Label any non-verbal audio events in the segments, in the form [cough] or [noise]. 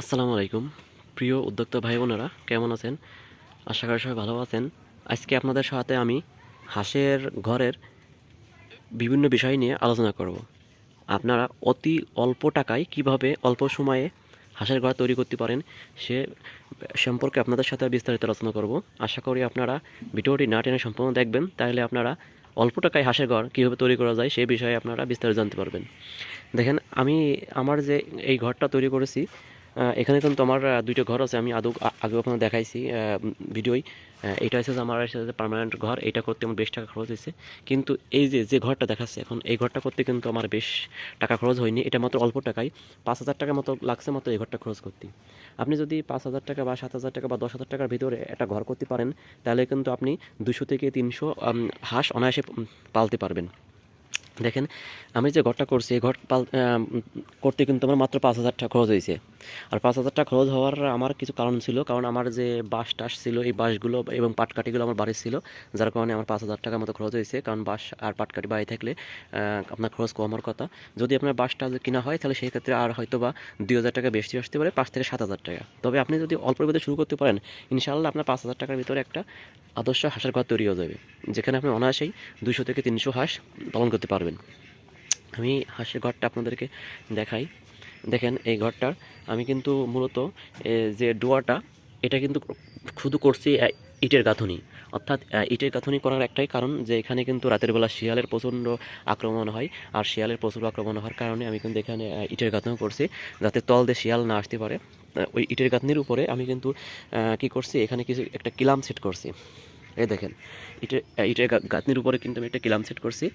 আসসালামু আলাইকুম। প্রিয় উদ্যোক্তা ভাই বোনেরা কেমন আছেন? আশা করি সবাই ভালো আছেন। আজকে আপনাদের সাথে আমি হাঁসের ঘরের বিভিন্ন বিষয় নিয়ে আলোচনা করব। আপনারা অতি অল্প টাকায় কীভাবে অল্প সময়ে হাঁসের ঘর তৈরি করতে পারেন, সে সম্পর্কে আপনাদের সাথে বিস্তারিত আলোচনা করব। আশা করি আপনারা ভিডিওটি না টেনে সম্পূর্ণ দেখবেন, তাহলে আপনারা অল্প টাকায় হাঁসের ঘর কীভাবে তৈরি করা যায়, সেই বিষয়ে আপনারা বিস্তারিত জানতে পারবেন। দেখেন, আমি আমার যে এই ঘরটা তৈরি করেছি এখানে কিন্তু আমার দুইটা ঘর আছে, আমি আদৌ আ- আগেও আপনার দেখাইছি ভিডিওই। এটা হচ্ছে যে আমার হচ্ছে পার্মানেন্ট ঘর, এটা করতে আমার বেশ টাকা খরচ হয়েছে। কিন্তু এই যে যে ঘরটা দেখাচ্ছে এখন, এই ঘরটা করতে কিন্তু আমার বেশ টাকা খরচ হয়নি, এটা মাত্র অল্প টাকায় পাঁচ হাজার টাকা মতো লাগছে মাত্র এই ঘরটা খরচ করতে। আপনি যদি পাঁচ হাজার টাকা বা সাত হাজার টাকা বা দশ হাজার টাকার ভিতরে একটা ঘর করতে পারেন, তাহলে কিন্তু আপনি দুশো থেকে তিনশো হাঁস অনায়াসে পালতে পারবেন। দেখেন, আমি যে ঘরটা করছি, এই ঘর পাল করতে কিন্তু আমার মাত্র পাঁচ হাজার টাকা খরচ হয়েছে। আর পাঁচ হাজার টাকা খরচ হওয়ার আমার কিছু কারণ ছিল, কারণ আমার যে বাঁশ টাস ছিল, এই বাঁশগুলো এবং পাটকাঠিগুলো আমার বাড়ি ছিল, যার কারণে আমার পাঁচ হাজার টাকার মতো খরচ হয়েছে, কারণ বাঁশ আর পাটকাঠি বাড়ি থাকলে আপনার খরচ কমার কথা। যদি আপনার বাঁশটা কিনা হয়, তাহলে সেই ক্ষেত্রে আর হয়তো বা দুই হাজার টাকা বেশি আসতে পারে, পাঁচ থেকে সাত হাজার টাকা। তবে আপনি যদি অল্প ভিতরে শুরু করতে পারেন, ইনশাআল্লাহ আপনার পাঁচ হাজার টাকার ভিতরে একটা আদর্শ হাঁসের ঘর তৈরি হয়ে যাবে, যেখানে আপনি অনায়াসেই দুশো থেকে তিনশো হাঁস পালন করতে পারবেন। আমি হাঁসের ঘরটা আপনাদেরকে দেখাই। দেখেন এই ঘরটার। আমি কিন্তু মূলত যে ডোয়াটা, এটা কিন্তু শুধু করছি ইটের গাঁথনি। অর্থাৎ ইটের গাঁথনি করার একটাই কারণ যে এখানে কিন্তু রাতের বেলা শিয়ালের প্রচণ্ড আক্রমণ হয় আর শিয়ালের প্রচুর আক্রমণ হওয়ার কারণে আমি কিন্তু এখানে ইটের গাঁথনি করছি যাতে তল দিয়ে শিয়াল না আসতে পারে। ওই ইটের গাঁথনির উপরে আমি কিন্তু কি করছি, এখানে কিছু একটা কিলাম সেট করছি। এই দেখেন এটা এটা গাঁথনির উপরে কিন্তু আমি একটা কিলাম সেট করছি।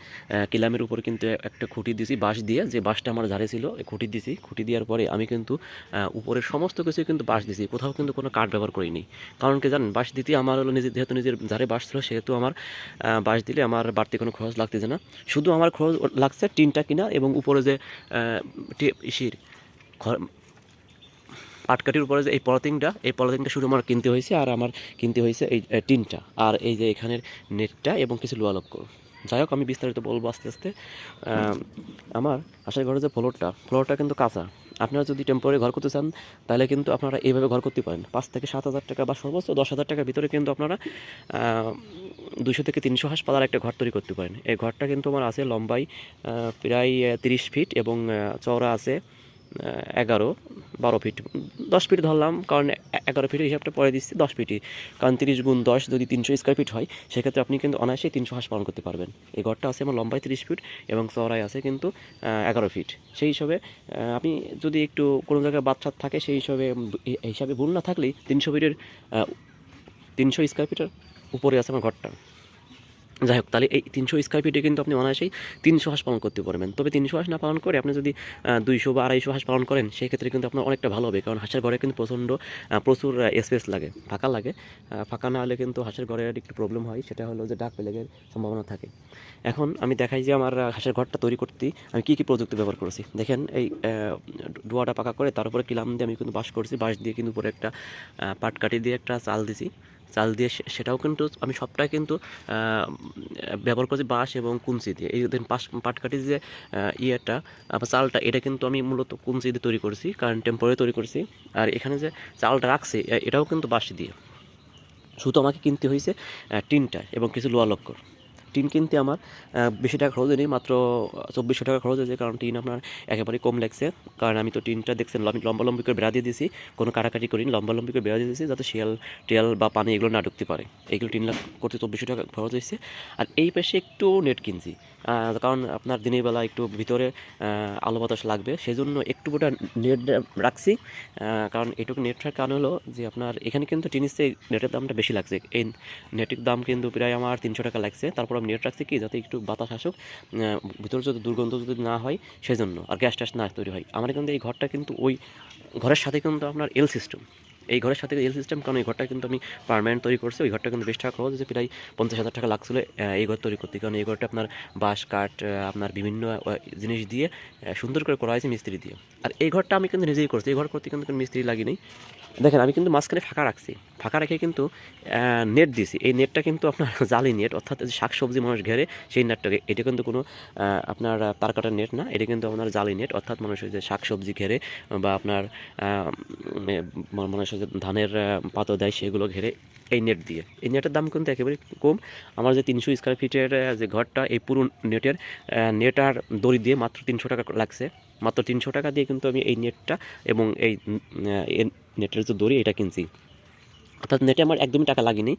কিলামের উপরে কিন্তু একটা খুঁটি দিয়েছি বাঁশ দিয়ে। যে বাঁশটা আমার ঝাড়ে ছিল খুঁটি দিয়েছি খুঁটি দেওয়ার পরে আমি কিন্তু আহ, উপরের সমস্ত কিছু কিন্তু বাঁশ দিয়েছি কোথাও কিন্তু কোনো কাঠ ব্যবহার করিনি। কারণ কি জানেন বাঁশ দিতে আমার হলো নিজের যেহেতু নিজের ঝাড়ে বাঁশ ছিল সেহেতু আমার বাঁশ দিলে আমার বাড়তি কোনো খরচ লাগতেছে না। শুধু আমার খরচ লাগছে টিনটা কিনা এবং উপরে যে ইসির পাটকাঠির উপরে যে এই পলিথিনটা এই পলিথিনটা শুধু আমার কিনতে হয়েছে আর আমার কিনতে হয়েছে এই টিনটা আর এই যে এখানের নেটটা এবং কিছু লোয়া লক্ষ্য। যাই হোক, আমি বিস্তারিত বলব আস্তে আস্তে। আমার আশা ঘরে যে ফ্লোরটা ফ্লোরটা কিন্তু কাঁচা। আপনারা যদি টেম্পোরারি ঘর করতে চান, তাহলে কিন্তু আপনারা এইভাবে ঘর করতে পারেন। পাঁচ থেকে সাত হাজার টাকা বা সর্বোচ্চ দশ হাজার টাকার ভিতরে কিন্তু আপনারা দুশো থেকে তিনশো হাঁস পালার একটা ঘর তৈরি করতে পারেন। এই ঘরটা কিন্তু আমার আছে লম্বাই প্রায় তিরিশ ফিট এবং চওড়া আছে। এগারো, বারো ফিট দশ ফিট ধরলাম, কারণ এগারো ফিটের হিসাবটা পরে দিচ্ছি, দশ ফিটই কারণ তিরিশ গুণ দশ যদি তিনশো স্কোয়ার ফিট হয়, সেক্ষেত্রে আপনি কিন্তু অনায়াসেই তিনশো হাঁস পালন করতে পারবেন। এই ঘরটা আছে আমার লম্বায় তিরিশ ফিট এবং চওড়ায় আছে কিন্তু এগারো ফিট সেই হিসাবে আপনি যদি একটু কোনো জায়গায় বাচ্চা থাকে, সেই হিসাবে হিসাবে ভুল না থাকলেই তিনশো ফিটের তিনশো স্কোয়ার ফিটের উপরে আছে আমার ঘরটা যাই হোক তাহলে এই তিনশো স্কোয়ার ফিটে কিন্তু আপনি অনায়াসেই তিনশো হাঁস পালন করতে পারবেন। তবে তিনশো হাঁস না পালন করে আপনি যদি দুইশো বা আড়াইশো হাঁস পালন করেন সেক্ষেত্রে কিন্তু আপনার অনেকটা ভালো হবে। কারণ হাঁসের ঘরে কিন্তু প্রচণ্ড প্রচুর স্পেস লাগে ফাঁকা লাগে। ফাঁকা না হলে কিন্তু হাঁসের ঘরে একটু প্রবলেম হয়। সেটা হলো যে ডাক পেলেগের সম্ভাবনা থাকে। এখন আমি দেখাই যে আমার হাঁসের ঘরটা তৈরি করতে আমি কী কী প্রযুক্তি ব্যবহার করেছি। দেখেন এই ডোয়াটা পাকা করে তার উপরে কিলাম দিয়ে আমি কিন্তু বাঁশ করছি। বাঁশ দিয়ে কিন্তু উপরে একটা আহ, পাটকাঠি দিয়ে একটা চাল দিছি। চাল দিয়ে সেটাও কিন্তু আমি সবটাই কিন্তু ব্যবহার করছি বাঁশ এবং কুঞ্চি দিয়ে। এই দিন পাশ পাটকাঠি যে ইয়েটা, আবার চালটা, এটা কিন্তু আমি মূলত কুঞ্চি দিয়ে তৈরি করছি কারণ টেম্পোরারি তৈরি করছি। আর এখানে যে চালটা রাখছে এটাও কিন্তু বাঁশ দিয়ে। শুধু আমাকে কিনতে হয়েছে টিনটা এবং কিছু লোয়া লক্কর। টিন কিনতে আমার বেশি টাকা খরচ হয়নি, মাত্র চব্বিশশো টাকা খরচ হয়েছে, কারণ টিন আপনার একেবারেই কম লাগছে। কারণ আমি তো টিনটা দেখছেন, লম্বা লম্বি করে বেড়া দিয়ে দিয়েছি, কোনো কাটাকাটি করিনি, লম্বা লম্বি করে বেড়া দিয়ে দিয়েছি, যাতে শিয়াল টিয়াল বা পানি এগুলো না ঢুকতে পারে। এইগুলো টিন লাখ করতে চব্বিশশো টাকা খরচ হয়েছে। আর এই পাশে একটু নেট কিনছি কারণ আপনার দিনের বেলা একটু ভিতরে আলো বাতাস লাগবে সেই জন্য একটু গোটা নেট রাখছি কারণ এটুকু নেট রাখার কারণ হলো যে আপনার এখানে কিন্তু টিনিস নেটের দামটা বেশি লাগছে। এই নেটের দাম কিন্তু প্রায় আমার তিনশো টাকা লাগছে, তারপর আমি নেট রাখছি কি? যাতে একটু বাতাস আসুক। ভিতরে যদি দুর্গন্ধ যদি না হয়, সেজন্য আর গ্যাস ট্যাস না তৈরি হয়। আমার কিন্তু এই ঘরটা কিন্তু ওই ঘরের সাথে কিন্তু আপনার এল সিস্টেম এই ঘরের সাথে এল সিস্টেম, কারণ এই ঘরটা কিন্তু আমি পারমানেন্ট তৈরি করছি। ওই ঘরটা কিন্তু বেশ টাকা খরচ হয়েছে, প্রায় পঞ্চাশ হাজার টাকা লাগছিল এই ঘর তৈরি করতে। কারণ এই ঘরটা আপনার বাঁশ, কাঠ আপনার বিভিন্ন জিনিস দিয়ে সুন্দর করে করা হয়েছে মিস্ত্রি দিয়ে। আর এই ঘরটা আমি কিন্তু নিজেই করছি, এই ঘর করতে কিন্তু কোনো মিস্ত্রি লাগিনি। দেখেন, আমি কিন্তু মাঝখানে ফাঁকা রাখছি। ফাঁকা রেখে কিন্তু নেট দিয়েছি এই নেটটা কিন্তু আপনার [laughs] জালি নেট অর্থাৎ যে শাকসবজি মানুষ ঘেরে, সেই নেটটাকে এটা কিন্তু কোনো আপনার তার কাটার নেট না, এটা কিন্তু আপনার জালি নেট অর্থাৎ মানুষের যে শাকসবজি ঘেরে, বা আপনার মানুষের যে ধানের পাতা দেয় সেগুলো ঘেরে এই নেট দিয়ে। এই নেটের দাম কিন্তু একেবারে কম। আমার যে তিনশো স্কোয়ার ফিটের যে ঘরটা, এই পুরো নেটের নেট আর দড়ি দিয়ে মাত্র তিনশো টাকা লাগছে। মাত্র তিনশো টাকা দিয়ে কিন্তু আমি এই নেটটা এবং এই নেটের যে দড়ি, এটা কিনছি। অর্থাৎ নেটে আমার একদমই টাকা লাগেনি।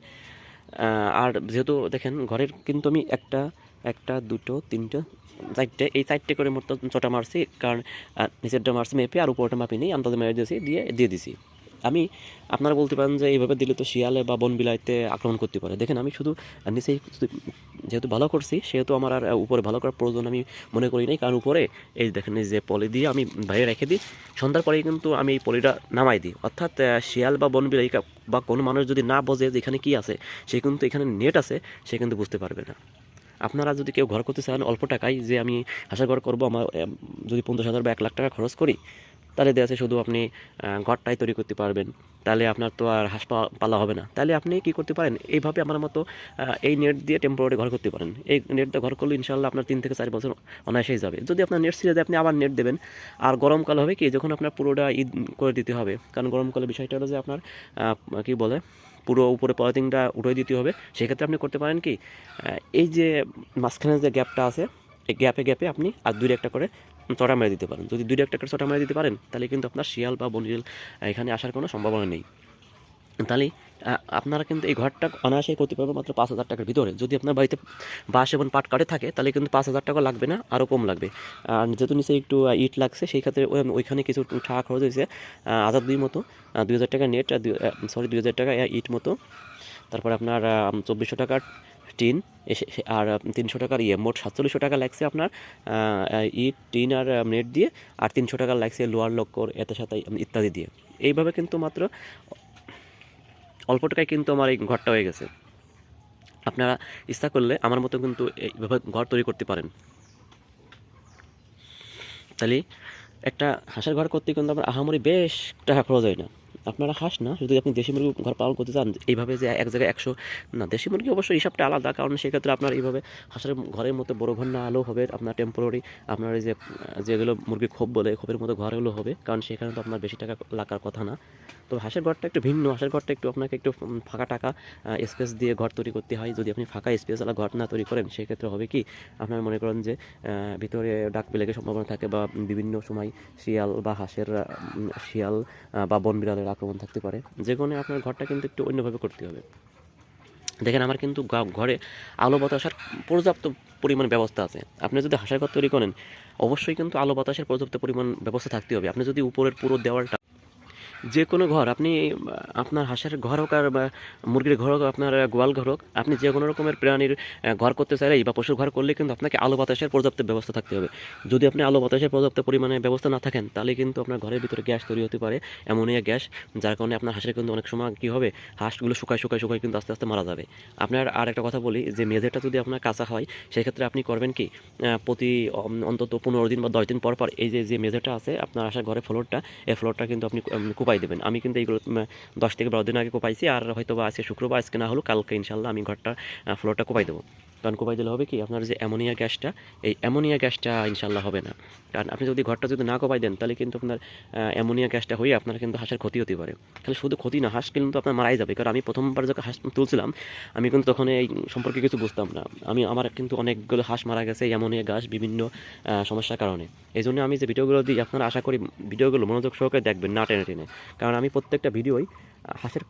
আর যেহেতু দেখেন, ঘরের কিন্তু আমি একটা একটা, দুটো, তিনটে, চারটে, এই চারটে করে মোট ছটা মারছি। কারণ নিচেরটা মারছি মেপে, আর উপরটা মাপি নেই। আন্দাজে মেরে দিয়েছি, দিয়ে দিয়ে দিছি। আমি, আপনারা বলতে পারেন যে এইভাবে দিলে তো শিয়ালে বা বন বিলাইতে আক্রমণ করতে পারে। দেখেন, আমি শুধু নিচেই যেহেতু ভালো করছি, সেহেতু আমার আর উপরে ভালো করার প্রয়োজন আমি মনে করি নাই। কারণ উপরে, এই দেখেন, এই যে পলি দিয়ে আমি বাইরে রেখে দিই। সন্ধ্যার পরেই কিন্তু আমি এই পলিটা নামাই দিই। অর্থাৎ শিয়াল বা বন বিলাই বা কোনো মানুষ যদি না বোঝে যে এখানে কী আছে, সে কিন্তু এখানে নেট আছে, সে কিন্তু বুঝতে পারবে না। আপনারা যদি কেউ ঘর করতে চান অল্প টাকায়, যে আমি আশা ঘর করব, আমার যদি পঞ্চাশ হাজার বা এক লাখ টাকা খরচ করি তাহলে দেখা যাচ্ছে শুধু আপনি ঘরটাই তৈরি করতে পারবেন। তাহলে আপনার তো আর হাঁস পালা হবে না। তাহলে আপনি কি করতে পারেন? এইভাবে আমার মতো এই নেট দিয়ে টেম্পোরারি ঘর করতে পারেন। এই নেট দিয়ে ঘর করলে ইনশাল্লাহ আপনার তিন থেকে চার বছর অনায়াসেই যাবে। যদি আপনার নেট যায়, আপনি আবার নেট দেবেন। আর গরমকাল হবে কি, যখন আপনার পুরোটা ঈদ করে দিতে হবে, কারণ গরমকালে বিষয়টা হলো যে আপনার কি বলে, পুরো উপরে পলিথিনটা উঠে দিতে হবে। সেক্ষেত্রে আপনি করতে পারেন কি এই যে মাঝখানে যে গ্যাপটা আছে, এই গ্যাপে গ্যাপে আপনি আর দুই একটা করে চটা মেরে দিতে পারেন। যদি দুই একটা করে চটা মেরে দিতে পারেন, তাহলে কিন্তু আপনার শিয়াল বা বনিল এখানে আসার কোনো সম্ভাবনা নেই। তাহলে আপনারা কিন্তু এই ঘরটা অনায়াসেই করতে পারবেন মাত্র পাঁচ হাজার টাকার ভিতরে। যদি আপনার বাড়িতে বাঁশ এবং পাট কাটে থাকে, তাহলে কিন্তু পাঁচ হাজার টাকা লাগবে না, আরও কম লাগবে। আর যেহেতু নিচে একটু ইট লাগছে, সেই ক্ষেত্রে ওইখানে কিছু টাকা খরচ হয়েছে হাজার দুই মতো দুই হাজার টাকা নেট সরি দুই হাজার টাকা ইট মতো। তারপরে আপনার চব্বিশশো টাকার টিন আর তিনশো টাকার ইয়ে মোট সাতচল্লিশশো টাকা লাগছে আপনার ইট টিন আর নেট দিয়ে, আর তিনশো টাকা লাগছে লোয়ার লক্কর, এত সাথে ইত্যাদি দিয়ে। এইভাবে কিন্তু মাত্র অল্প টাকায় কিন্তু আমার এই ঘরটা হয়ে গেছে। আপনারা ইচ্ছা করলে আমার মতো কিন্তু এইভাবে ঘর তৈরি করতে পারেন। তাহলে একটা হাঁসের ঘর করতে কিন্তু আমার আহামরি বেশ টাকা খরচ হয় না। আপনারা হাঁস না যদি আপনি দেশি মুরগি ঘর পালন করতে চান, এইভাবে যে এক জায়গায় একশো না, দেশি মুরগি অবশ্যই হিসাবটা আলাদা, কারণ সেক্ষেত্রে আপনার এইভাবে হাঁসের ঘরের মতো বড় ঘর না আলো হবে, আপনার টেম্পোরারি আপনার এই যে, যেগুলো মুরগি খোপ বলে, খোপের মতো ঘর হবে, কারণ সেখানে তো আপনার বেশি টাকা লাগার কথা না। তো হাঁসের ঘরটা একটু ভিন্ন, হাঁসের ঘরটা একটু আপনাকে একটু ফাঁকা টাকা স্পেস দিয়ে ঘর তৈরি করতে হয়। যদি আপনি ফাঁকা স্পেসওয়ালা ঘর না তৈরি করেন, সেক্ষেত্রে হবে কি, আপনার মনে করেন যে ভিতরে ডাক পেলেকে সম্ভাবনা থাকে বা বিভিন্ন সময় শিয়াল বা হাঁসের শিয়াল বা বন বিড়ালের আক্রমণ থাকতে পারে। যে কারণে আপনার ঘরটা কিন্তু একটু অন্যভাবে করতে হবে। দেখেন, আমার কিন্তু ঘরে আলো বাতাসের পর্যাপ্ত পরিমাণ ব্যবস্থা আছে। আপনি যদি হাঁসের ঘর তৈরি করেন, অবশ্যই কিন্তু আলো বাতাসের পর্যাপ্ত পরিমাণ ব্যবস্থা থাকতে হবে। আপনি যদি উপরের পুরো দেওয়ালটা যে কোনো ঘর, আপনি, আপনার হাঁসের ঘর হোক আর মুরগির ঘর হোক, আপনার গোয়াল ঘর হোক, আপনি যে কোনো রকমের প্রাণীর ঘর করতে চাইলেই বা পশুর ঘর করলে কিন্তু আপনাকে আলো বাতাসের পর্যাপ্ত ব্যবস্থা থাকতে হবে। যদি আপনি আলো বাতাসের পর্যাপ্ত পরিমাণে ব্যবস্থা না থাকেন, তাহলে কিন্তু আপনার ঘরের ভিতরে গ্যাস তৈরি হতে পারে, অ্যামোনিয়া গ্যাস, যার কারণে আপনার হাঁসের কিন্তু অনেক সময় কী হবে, হাঁসগুলো শুকায় শুকায় শুকায় কিন্তু আস্তে আস্তে মারা যাবে। আপনার আর একটা কথা বলি, যে মেঝেটা যদি আপনার কাঁচা হয়, সেক্ষেত্রে আপনি করবেন কি প্রতি অন্তত পনেরো দিন বা দশ দিন পর পর এই যে যে মেঝেটা আছে, আপনার আসার ঘরে ফ্লোরটা এই ফ্লোরটা কিন্তু আপনি কুপাই দেবেন। আমি কিন্তু এইগুলো দশ থেকে বারো দিন আগে কোপাইছি, আর হয়তো বা আজকে শুক্রবার, আজকে না হলো কালকে ইনশাল্লাহ আমি ঘরটা ফ্লোরটা কোপাই দেবো। কারণ কুপাই দিলে হবে কি? আপনার যে অ্যামোনিয়া গ্যাসটা, এই অ্যামোনিয়া গ্যাসটা ইনশাল্লাহ হবে না। কারণ আপনি যদি ঘরটা যদি না কোপাই দেন, তাহলে কিন্তু আপনার অ্যামোনিয়া গ্যাসটা হয়ে আপনার কিন্তু হাঁসের ক্ষতি হতে পারে। তাহলে শুধু ক্ষতি না, হাঁস কিন্তু আপনার মারাই যাবে। কারণ আমি প্রথমবার যখন হাঁস তুলছিলাম, আমি কিন্তু তখন এই সম্পর্কে কিছু বুঝতাম না। আমি, আমার কিন্তু অনেকগুলো হাঁস মারা গেছে অ্যামোনিয়া গ্যাস বিভিন্ন সমস্যার কারণে। এই জন্য আমি যে ভিডিওগুলো দিই, আপনারা আশা করি ভিডিওগুলো মনোযোগ সহকারে দেখবেন না টেনে টেনে। কারণ আমি প্রত্যেকটা ভিডিওই হাঁসের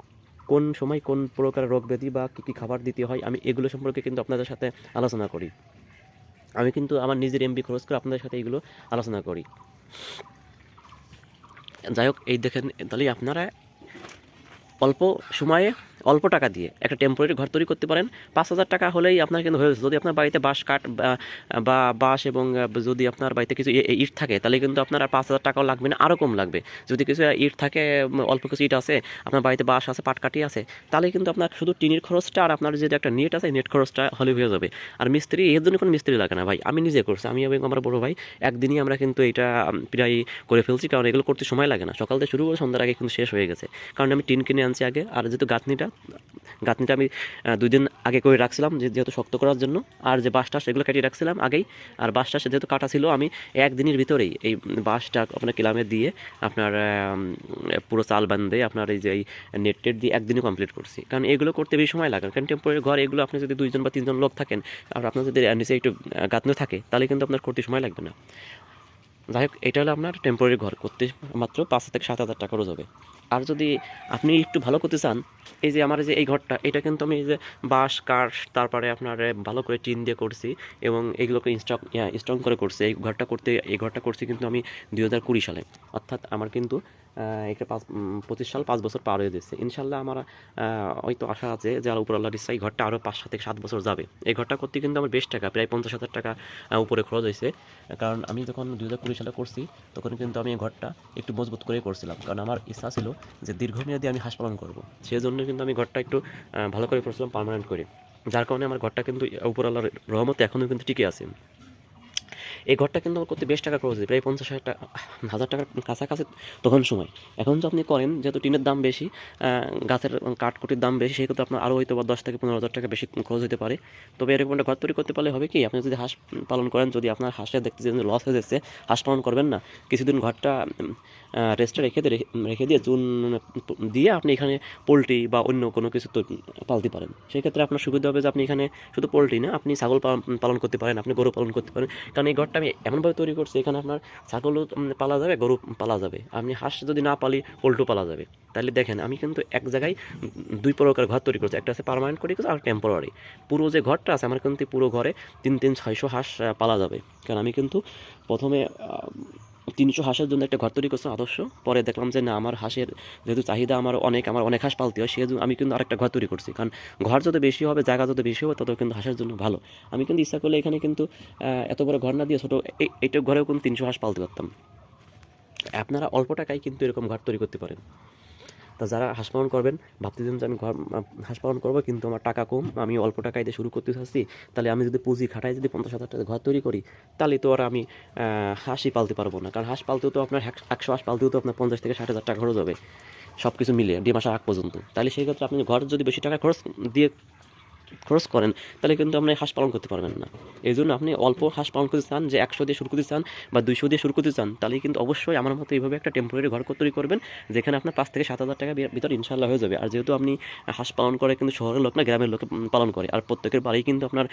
কোন সময় কোন প্রকার রোগ ব্যাধি বা কী কী খাবার দিতে হয়, আমি এগুলো সম্পর্কে কিন্তু আপনাদের সাথে আলোচনা করি। আমি কিন্তু আমার নিজের এমবি খরচ করে আপনাদের সাথে এগুলো আলোচনা করি। যাই হোক, এই দেখেন, তাহলে আপনারা অল্প সময়ে অল্প টাকা দিয়ে একটা টেম্পোরারি ঘর তৈরি করতে পারেন। পাঁচ হাজার টাকা হলেই আপনার কিন্তু হয়ে যদি আপনার বাড়িতে বাঁশ কাঠ বা- বাঁশ এবং যদি আপনার বাড়িতে কিছু ইট থাকে, তাহলে কিন্তু আপনার পাঁচ হাজার টাকাও লাগবে না, আরও কম লাগবে। যদি কিছু ইট থাকে অল্প কিছু ইট আছে, আপনার বাড়িতে বাঁশ আছে পাটকাঠি আছে, তাহলে কিন্তু আপনার শুধু টিনের খরচটা আর আপনার যদি একটা নেট আছে, নেট খরচটা হলে হয়ে যাবে। আর মিস্ত্রি, এর জন্য কোনো মিস্ত্রি লাগে না ভাই। আমি নিজে করছি, আমি এবং আমার বড় ভাই, একদিনই আমরা কিন্তু এটা প্রায় করে ফেলছি, কারণ এগুলো করতে সময় লাগে না। সকাল থেকে শুরু করে সন্ধ্যার আগে কিন্তু শেষ হয়ে গেছে। কারণ আমি টিন কিনে আনছি আগে। আর যেহেতু গাঁথনিটা গাঁথনিটা আমি দুই দিন আগে করে রাখছিলাম যেহেতু শক্ত করার জন্য। আর যে বাঁশটা সেগুলো কেটে রাখছিলাম আগেই। আর বাঁশটা সে যেহেতু কাটা ছিল, আমি একদিনের ভিতরেই এই বাঁশটা আপনার কিলামে দিয়ে আপনার পুরো চাল বান্ধে আপনার এই যে এই নেট টেট দিয়ে একদিনই কমপ্লিট করছি। কারণ এগুলো করতে বেশি সময় লাগে। কারণ টেম্পোরারি ঘর, এগুলো আপনি যদি দুইজন বা তিনজন লোক থাকেন, আর আপনার যদি নিচে একটু গাঁথনি থাকে, তাহলে কিন্তু আপনার করতে সময় লাগবে না। যাই হোক, এটা হলো আপনার টেম্পোরারি ঘর। করতে মাত্র পাঁচ থেকে সাত হাজার টাকা খরচ হবে। আর যদি আপনি একটু ভালো করতে চান, এই যে আমার যে এই ঘরটা, এটা কিন্তু আমি যে বাঁশ, কাঠ, তারপরে আপনার ভালো করে টিন দিয়ে করছি এবং এইগুলোকে ইনস্টক স্ট্রং করে করছি। এই ঘরটা করতে, এই ঘরটা করছি কিন্তু আমি দুই হাজার কুড়ি সালে। অর্থাৎ আমার কিন্তু এটা পাঁচ পঁচিশ সাল পাঁচ বছর পার হয়ে দিচ্ছে ইনশাল্লাহ আমার হয়তো আশা আছে যে আর উপর আল্লাহ এই ঘরটা আরও পাঁচ সাত থেকে সাত বছর যাবে। এই ঘরটা করতে কিন্তু আমার বেশ টাকা, প্রায় পঞ্চাশ হাজার টাকা উপরে খরচ হয়েছে। কারণ আমি যখন দু হাজার কুড়ি সালে করছি, তখন কিন্তু আমি এই ঘরটা একটু মজবুত করে করছিলাম। কারণ আমার ইচ্ছা ছিল যে দীর্ঘমেয়াদী আমি হাঁস পালন করব। সেই জন্য কিন্তু আমি ঘরটা একটু ভালো করে করছিলাম পার্মানেন্ট করে। যার কারণে আমার ঘরটা কিন্তু উপর রহমতে এখনও কিন্তু টিকে আছে। এই ঘরটা কিন্তু আমার করতে বেশ টাকা খরচ প্রায় পঞ্চাশ হাজার টাকা, হাজার টাকার কাছাকাছি তখন সময়। এখন তো আপনি করেন, যেহেতু টিনের দাম বেশি গাছের কাঠকুটির দাম বেশি, সেক্ষেত্রে আপনার আরও হয়তো বা দশ থেকে পনেরো হাজার টাকা বেশি খরচ হতে পারে। তবে এরকম একটা ঘর তৈরি করতে পারলে হবে কি, আপনি যদি হাঁস পালন করেন, যদি আপনার হাঁসে দেখতে যে লস হয়ে যাচ্ছে, হাঁস পালন করবেন না, কিছুদিন ঘরটা রেস্টে রেখে দিয়ে রেখে দিয়ে চুন দিয়ে আপনি এখানে পোলট্রি বা অন্য কোনো কিছু পালতে পারেন। সেক্ষেত্রে আপনার সুবিধা হবে যে আপনি এখানে শুধু পোলট্রি না, আপনি ছাগল পালন করতে পারেন, আপনি গরু পালন করতে পারেন। কারণ এই ঘরটা আমি এমনভাবে তৈরি করছি, এখানে আপনার ছাগলও পালা যাবে, গরু পালা যাবে। আপনি হাঁস যদি না পালি, পোল্টু পালা যাবে। তাহলে দেখেন, আমি কিন্তু এক জায়গায় দুই প্রকার ঘর তৈরি করছি। একটা আছে পারমানেন্ট করে আর টেম্পোরারি পুরো যে ঘরটা আছে, আমার কিন্তু পুরো ঘরে তিন তিন, ছয়শো হাঁস পালা যাবে। কারণ আমি কিন্তু প্রথমে তিনশো হাঁসের জন্য একটা ঘর তৈরি করছে আদর্শ। পরে দেখলাম যে না, আমার হাঁসের যেহেতু চাহিদা আমার অনেক আমার অনেক হাঁস পালতে হয়, সেহেতু আমি কিন্তু আরেকটা ঘর তৈরি করছি। কারণ ঘর যত বেশি হবে, জায়গা যত বেশি হবে, তত কিন্তু হাঁসের জন্য ভালো। আমি কিন্তু ইচ্ছা করলে এখানে কিন্তু এত বড় ঘর না দিয়ে ছোটো এই- এইটা ঘরেও কিন্তু তিনশো হাঁস পালতে পারতাম। আপনারা অল্প টাকায় কিন্তু এরকম ঘর তৈরি করতে পারেন। তা যারা হাঁস পালন করবেন ভাবতেছেন যে আমি ঘর হাঁস পালন করব কিন্তু আমার টাকা কম, আমি অল্প টাকায় দিয়ে শুরু করতে চাচ্ছি, তাহলে আমি যদি পুঁজি খাটাই যদি পঞ্চাশ হাজার টাকা ঘর তৈরি করি, তাহলে তো আর আমি হাঁসই পালতে পারব না। কারণ হাঁস পালতেও তো আপনার একশো হাঁস পালতেও তো আপনার পঞ্চাশ থেকে ষাট হাজার টাকা খরচ হবে সব কিছু মিলে ডিম আগ পর্যন্ত। তাহলে সেই ক্ষেত্রে আপনি ঘর যদি বেশি টাকা খরচ দিয়ে খরচ করেন, তাহলে কিন্তু আপনি হাঁস পালন করতে পারবেন না। এই জন্য আপনি অল্প হাঁস পালন করতে চান, যে একশো দিয়ে শুরু করতে চান বা দুইশো দিয়ে শুরু করতে চান তাহলে কিন্তু অবশ্যই আমার মতো এইভাবে একটা টেম্পোরারি ঘর তৈরি করবেন, যেখানে আপনার পাঁচ থেকে সাত হাজার টাকা ভিতর ইনশাল্লাহ হয়ে যাবে। আর যেহেতু আপনি হাঁস পালন করে কিন্তু শহরের লোক না, গ্রামের লোক পালন করে, আর প্রত্যেকের বাড়ি কিন্তু আপনার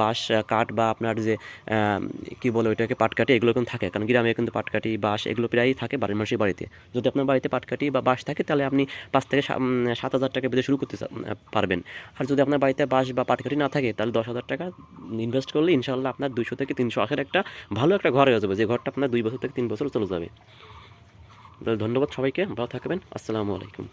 বাঁশ কাঠ বা আপনার যে কি বলে ওইটাকে, পাটকাঠি, এগুলো কিন্তু থাকে। কারণ গ্রামে কিন্তু পাটকাঠি, বাঁশ এগুলো প্রায়ই থাকে বাড়ির মানুষের বাড়িতে। যদি আপনার বাড়িতে পাটকাঠি বা বাঁশ থাকে, তাহলে আপনি পাঁচ থেকে সাত হাজার টাকা ভিতরে শুরু করতে পারবেন। আর যদি আপনার বাড়িতে বাঁশ বা পাটকাঠি না থাকে, তাহলে দশ হাজার টাকা ইনভেস্ট করলে ইনশাল্লাহ আপনার দুশো থেকে তিনশো আশের একটা ভালো একটা ঘর হয়ে যাবে। যে ঘরটা আপনার দুই বছর থেকে তিন বছর চলে যাবে। তাহলে ধন্যবাদ সবাইকে, ভালো থাকবেন। আসসালামু আলাইকুম।